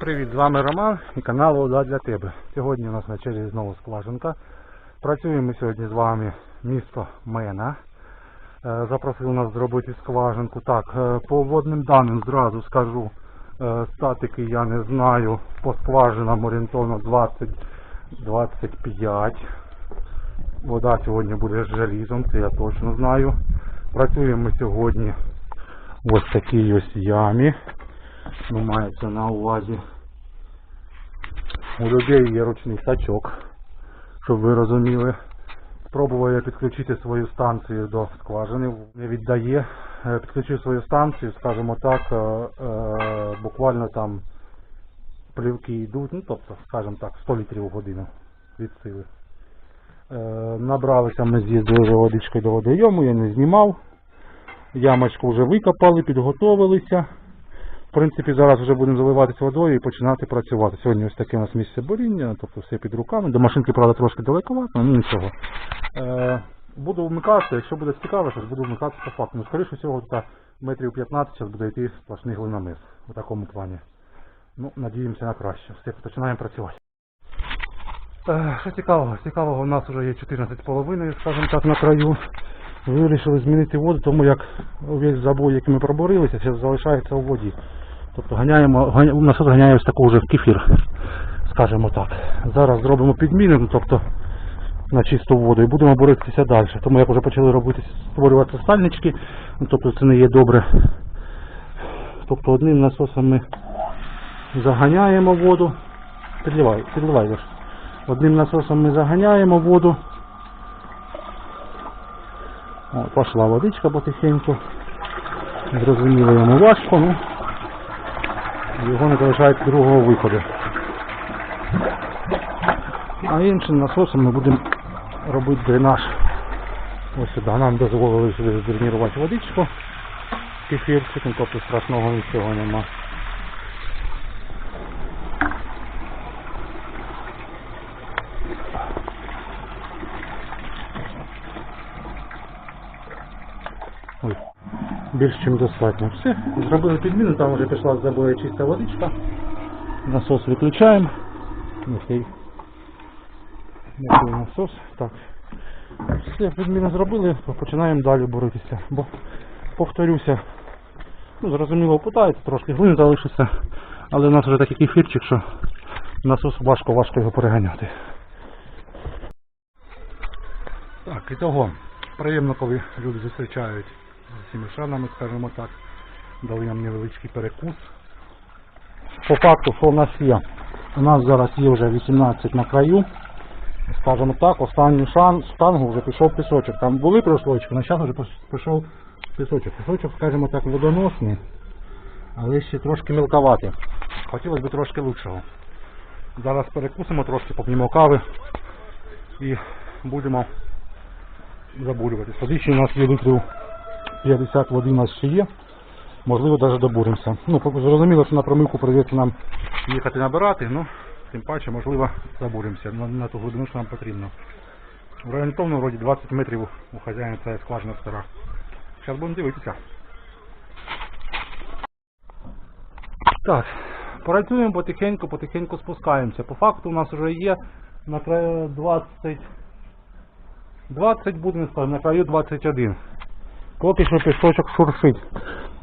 привіт! З вами Роман і канал Вода для тебе. Сьогодні у нас на черзі знову скважинка. Працюємо сьогодні з вами місто Мена. Е, Запросили нас зробити скважинку. Так, е, по водним даним зразу скажу. е, Статики я не знаю. По скважинам орієнтовно 20-25. Вода сьогодні буде з желізом, це я точно знаю. Працюємо сьогодні ось такій ось ямі. Ну, мається на увазі. У людей є ручний сачок, щоб ви розуміли. Спробував я підключити свою станцію до скважини, не віддає. Е, Підключив свою станцію, скажімо так, е, е, буквально там плівки йдуть, ну тобто, скажімо так, 100 літрів в годину від сили. Набралися ми з'їздили за водичкою до водойому, я не знімав. Ямочку вже викопали, підготовилися. В принципі, зараз вже будемо заливатися водою і починати працювати. Сьогодні ось таке у нас місце боріння, тобто все під руками. До машинки, правда, трошки далековато, ну нічого. Е, буду вмикатися, якщо буде цікаво, щось буду вмикатися по факту. Ну, скоріше всього, тут метрів 15 зараз буде йти сплошний глиномис у такому плані. Ну, надіємося на краще. Все, починаємо працювати. Е, Що цікавого? Цікавого у нас вже є 14,5, скажімо так, на краю. Вирішили змінити воду, тому як весь забой, який ми проборилися, зараз залишається у воді. Тобто ганяємо, ганя, насос ганяє ось таку вже кефір, скажімо так. Зараз зробимо підміну, ну, тобто на чисту воду і будемо боротися далі. Тому як вже почали робити, створювати стальнички, ну, тобто це не є добре. Тобто одним насосом ми заганяємо воду. Підливай. Одним насосом ми заганяємо воду. Пошла водичка потихеньку. Зрозуміло йому важко, ну його не залишається другого виходу. А іншим насосом ми будемо робити дренаж. Ось сюди. Нам дозволили сюди здренірувати водичку кефірчиком, тобто страшного нічого нема. Ой, більш ніж достатньо. Все, зробили підміну, там вже пішла з забою чиста водичка. Насос виключаємо. Окей. Окей, насос. Так. Все, підміну зробили, починаємо далі боротися. Бо, повторюся, ну, зрозуміло, путається, трошки глини залишиться, але у нас вже такий кефірчик, що насос важко-важко його переганяти. Так, і того, приємно, коли люди зустрічають цими шанами, скажімо так, дали нам невеличкий перекус. По факту, що у нас є? У нас зараз є вже 18 на краю. Скажімо так, останній шан, штангу вже пішов пісочок. Там були прослойчики, але зараз вже пішов пісочок. Пісочок, скажімо так, водоносний, але ще трошки мілковатий. Хотілося б трошки лучшого. Зараз перекусимо трошки, поп'ємо кави і будемо забурюватись. Води ще у нас є літрів 50 води у нас ще є. Можливо, навіть добуримося. Ну, зрозуміло, що на промивку прийдеться нам їхати набирати, ну, тим паче, можливо, забуримося на, на ту глибину, що нам потрібно. Орієнтовно, вроді 20 метрів у хазяїна це скважина стара. Зараз будемо дивитися. Так, працюємо потихеньку, потихеньку спускаємося. По факту у нас вже є на краю 20 20 буде на краю 21. Поки що пісочок шуршить.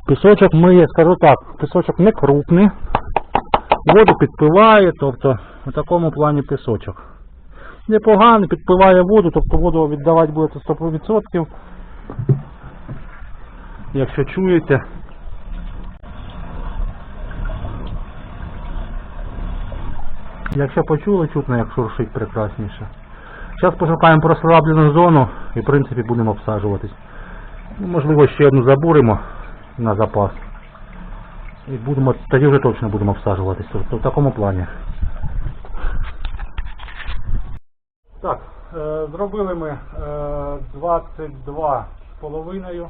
Пісочок миє, скажу так, пісочок не крупний. Воду підпиває, тобто в такому плані пісочок. Непоганий, підпиває воду, тобто воду віддавати буде 100%. Якщо чуєте. Якщо почули, чутно як шуршить прекрасніше. Зараз пошукаємо прослаблену зону і в принципі будемо обсаджуватись. Ну, можливо, ще одну забуримо на запас. І будемо, тоді вже точно будемо обсаджуватись. Тобто в такому плані. Так, е, зробили ми е, 22 з половиною.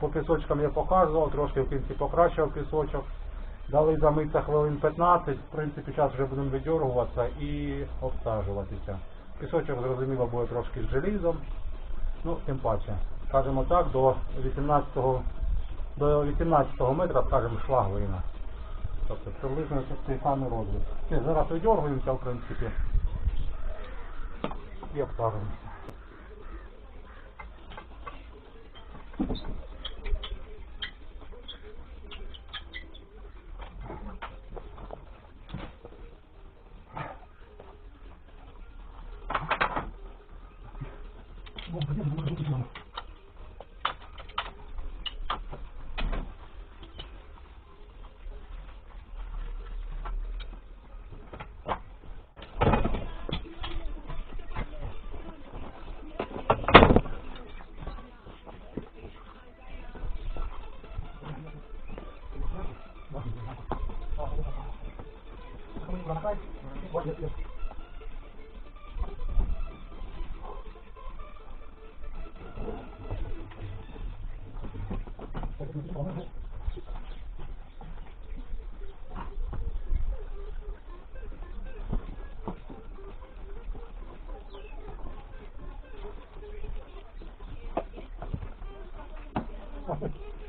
По пісочкам я показував, трошки в кінці покращив пісочок. Дали замитися хвилин 15, в принципі, зараз вже будемо видьоргуватися і обсаджуватися. Пісочок, зрозуміло, буде трошки з желізом. Ну, тим паче. Скажімо так, до 18 до 18 метра, скажімо, шлаговина. Тобто приблизно це цей самий розмір. Ні, Зараз видергуємося, в принципі. І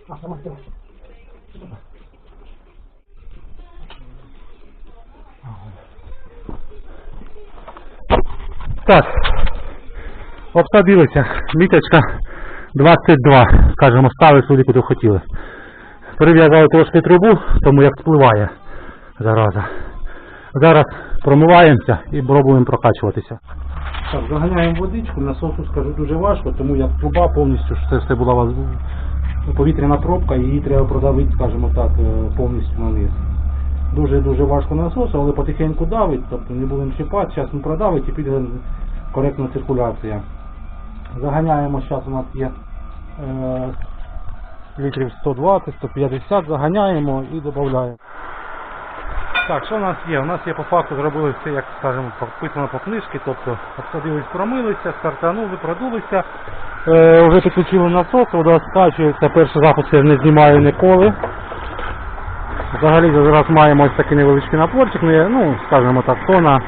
обставимося. Так, обсадилися. Міточка 22, скажімо, стали сюди, куди хотіли. Прив'язали трошки трубу, тому як спливає зараза. Зараз промиваємося і пробуємо прокачуватися. Так, заганяємо водичку, насосу скажу дуже важко, тому як труба повністю, що це все була повітряна пробка, її треба продавити, скажімо так, е, повністю на низ. Дуже-дуже важко насосу, але потихеньку давить, тобто не будемо чіпати, зараз він продавить і піде коректна циркуляція. Заганяємо, зараз у нас є е, літрів 120-150, заганяємо і додаємо. Так, що у нас є? У нас є по факту зробили все, як скажемо, підписано по книжці, тобто обсадились, промилися, стартанули, продулися, е, вже підключили насос, вода скачується, перший запуск я не знімаю ніколи. Взагалі зараз маємо ось такий невеличкий напорчик, не, ну, скажімо так, тона,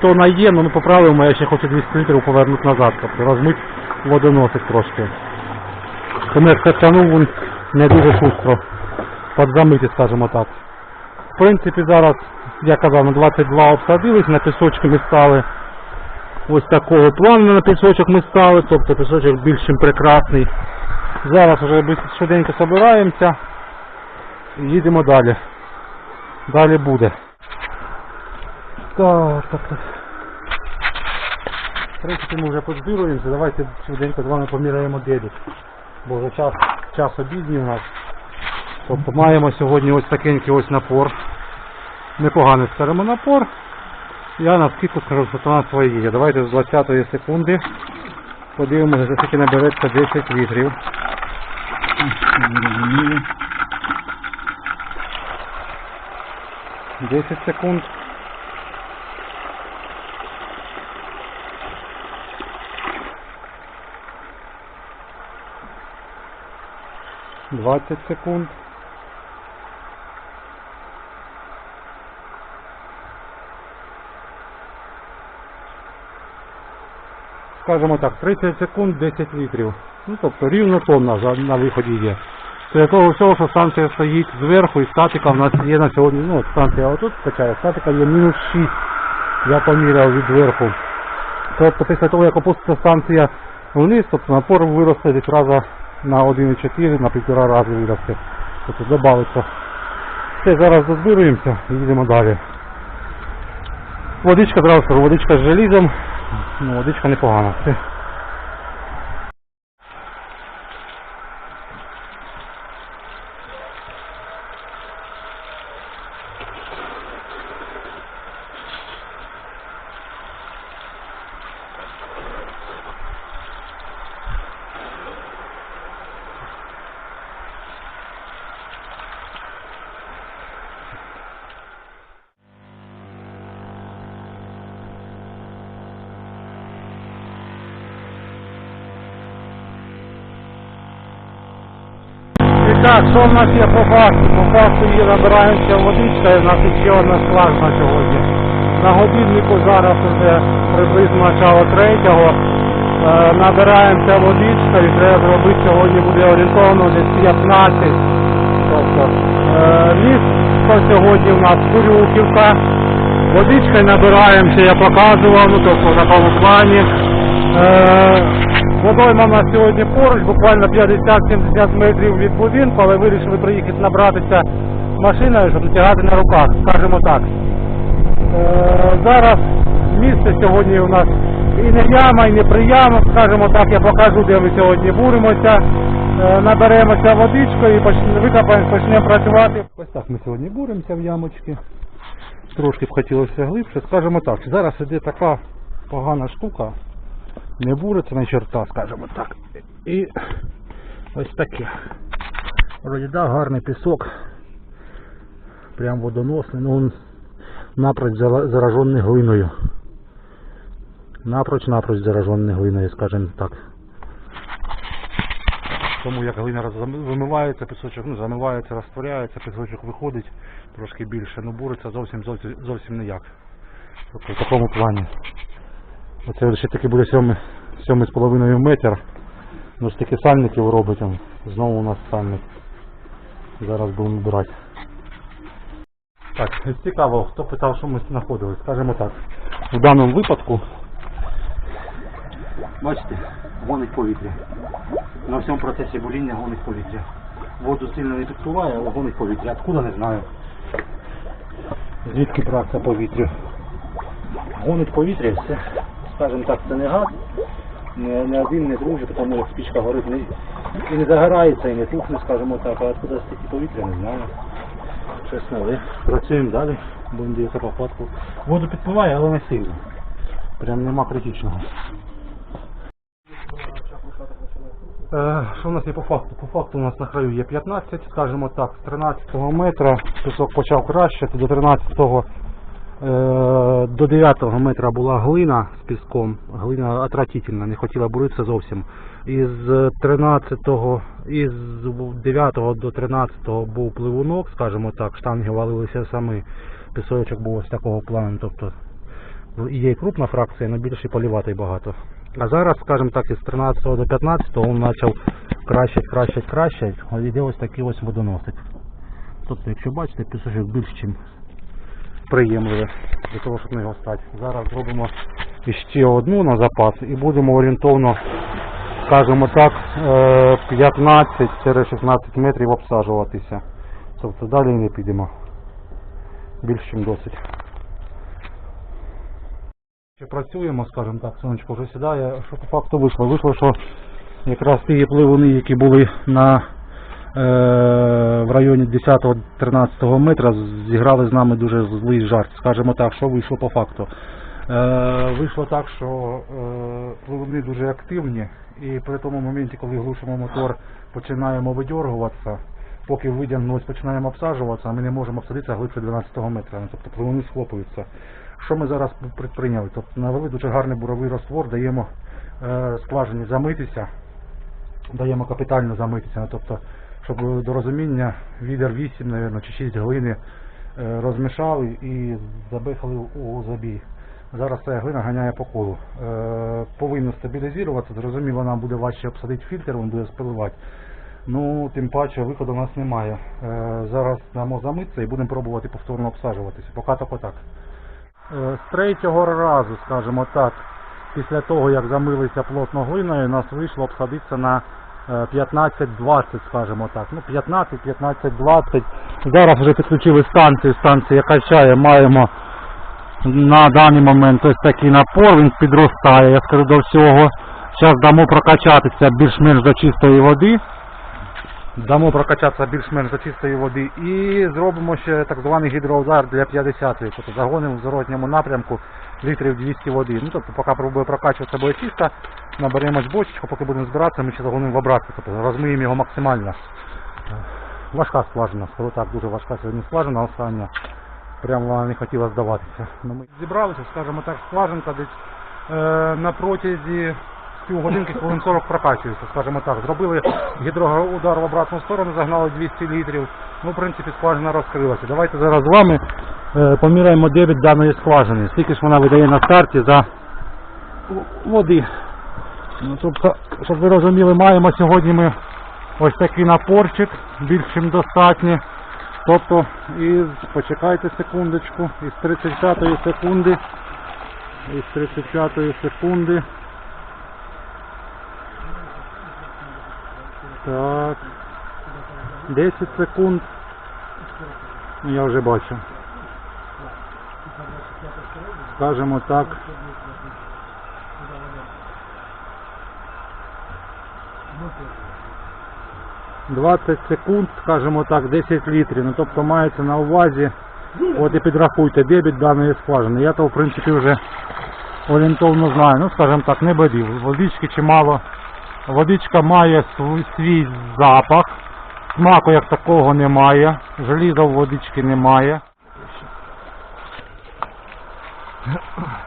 тона є, але ми поправимо, я ще хочу 200 літрів повернути назад, тобто розмить водоносик трошки. Тому як качанув не дуже шустро, подзамити, скажімо так. В принципі, зараз, я казав, на 22 обсадились, на пісочки ми стали ось такого плану на пісочок ми стали, тобто пісочок більш прекрасний. Зараз вже швиденько збираємося і їдемо далі. Далі буде. Так, так, так. Принципі, ми вже позбируємося, давайте швиденько з вами поміряємо дебіт. Бо вже час, час обідній у нас. Тобто маємо сьогодні ось такенький ось напор. Непоганий скажімо напор. Я на скидку скажу, що на своє є. Давайте з 20 секунди подивимося, за скільки набереться 10 літрів. Зрозуміло. 10 секунд. Двадцать секунд. Скажемо так, 30 секунд 10 літрів. Ну тобто рівно тонна на виході є. Для того всього, що станція стоїть зверху і статика в нас є на сьогодні, ну станція отут качає, статика є мінус 6. Я поміряв від верху. Тобто після того, як опуститься станція вниз, тобто напор виросте десь раза на 1,4, на півтора рази виросте. Тобто додається. Все, зараз дозбируємося і їдемо далі. Водичка, скажу, водичка з желізом. Ну, водичка непогана. Все. І так, що в нас є по факту? По факту є набираємося водичка, і в нас ще одна скважина сьогодні. На годиннику зараз вже приблизно начало третього. Е, набираємося водичка і треба зробити сьогодні буде орієнтовно десь 15. Тобто е, місто сьогодні у нас Курюківка. Водичкою набираємося, я показував, ну тобто в такому плані. Е, Водойма у нас сьогодні поруч, буквально 50-70 метрів від будинку, але вирішили приїхати набратися машиною, щоб не тягати на руках, скажімо так. Е, Зараз місце сьогодні у нас і не яма, і не прияма, скажімо так, я покажу, де ми сьогодні буремося. Е, Наберемося водичкою і викопаємо, почнемо працювати. Ось так ми сьогодні буремося в ямочки. Трошки б хотілося глибше. Скажімо так, зараз іде така погана штука. Не на черта, скажімо так. І ось таке. Вроді да, гарний пісок. Прям водоносний, ну він напроч зара- заражений глиною. Напроч-напроч заражений глиною, скажімо так. Тому як глина вимивається, пісочок ну, замивається, розтворяється, пісочок виходить трошки більше, ну буриться зовсім зовсім, зовсім ніяк. Тобто в такому плані. Оце ще таки буде сьомий, сьомий з половиною метр. Ну стільки сальників робить. Знову у нас сальник. Зараз будемо брати. Так, цікаво, хто питав, що ми знаходились. Скажімо так. В даному випадку, бачите, гонить повітря. На всьому процесі буріння гонить повітря. Воду сильно не підсуває, але гонить повітря. Откуда не знаю. Звідки брався повітря? Гонить повітря, все, скажімо так, це не газ, не, не один, не другий, тому як спічка горить не, і не загорається, і не тухне, скажімо так, а откуда стільки повітря, не знаю. Чесно, але працюємо далі, будемо дивитися по факту. Воду підпливає, але не сильно. Прям нема критичного. Е, Що у нас є по факту? По факту у нас на краю є 15, скажімо так, з 13 метра пісок почав кращити, до 13 е, до 9 метра була глина з піском, глина отвратительна, не хотіла буритися зовсім. Із 13 із 9 до 13 був пливунок, скажімо так, штанги валилися самі, пісочок був ось такого плану, тобто є і крупна фракція, але більше поліватий багато. А зараз, скажімо так, із 13 до 15 він почав кращать, кращать. Ось іде ось такий ось водоносик. Тобто, якщо бачите, пісочок більш чим приємливе для того, щоб на його стати. Зараз зробимо ще одну на запас і будемо орієнтовно, скажімо так, е, 15-16 метрів обсаджуватися. Тобто далі не підемо. Більш чим досить. Ще працюємо, скажімо так, сонечко вже сідає. Що по факту вийшло? Вийшло, що якраз ті пливуни, які були на, е, в районі 10-13 метра, зіграли з нами дуже злий жарт. Скажімо так, що вийшло по факту. Е, вийшло так, що е, пливуни дуже активні, і при тому моменті, коли глушимо мотор, починаємо видьоргуватися. Поки видягнулись, починаємо обсаджуватися, ми не можемо обсадитися глибше 12 метра. Ну, Тобто пливуни схлопуються. Що ми зараз предприйняли? Тобто навели дуже гарний буровий розтвор, даємо е, скважині замитися, даємо капітально замитися. Ну, Тобто, щоб до розуміння відер 8, мабуть, чи 6 глини е, розмішали і забихали у забій. Зараз ця глина ганяє по колу. Е, повинно стабілізуватися, зрозуміло, нам буде важче обсадити фільтр, він буде спиливати. Ну, тим паче виходу у нас немає. Е, зараз дамо замитися і будемо пробувати повторно обсаджуватися. Поки так так. Е, З третього разу, скажімо так, після того як замилися плотно глиною, нас вийшло обсадитися на 15-20, скажімо так. Ну, 15, 15, 20. Зараз вже підключили станцію, станція качає, маємо на даний момент ось такий напор, він підростає, я скажу до всього. Зараз дамо прокачатися більш-менш до чистої води. Дамо прокачатися більш-менш до чистої води і зробимо ще так званий гідроудар для 50 Тобто загонимо в зворотньому напрямку літрів 200 води. Ну, тобто, поки пробує прокачуватися чисто, наберемо бочечку, поки будемо збиратися, ми ще загонимо в обратку. Тобто розмиємо його максимально. Важка скважина, скажу так, дуже важка сьогодні скважина остання. Прямо вона не хотіла здаватися. Ну, ми зібралися, скажімо так, скважинка десь е, на протязі півгодинки хвилин 40 прокачується, скажімо так. Зробили гідроудар в обратну сторону, загнали 200 літрів. Ну, в принципі, скважина розкрилася. Давайте зараз з вами е, поміряємо дебіт даної скважини. Скільки ж вона видає на старті за води. Ну, тобто, щоб ви розуміли, маємо сьогодні ми ось такий напорчик, більш чим достатньо. Тобто, із, почекайте секундочку, із 35 секунди, із 35 секунди. Так. 10 секунд. Я вже бачу. Скажемо так. 20 секунд, скажімо так, 10 літрів. Ну тобто мається на увазі, от і підрахуйте дебіт даної скважини. Я то в принципі вже орієнтовно знаю. Ну, скажімо так, не бадів. Водички чимало. Водичка має свій запах. Смаку як такого немає. Желіза в водички немає. Huh?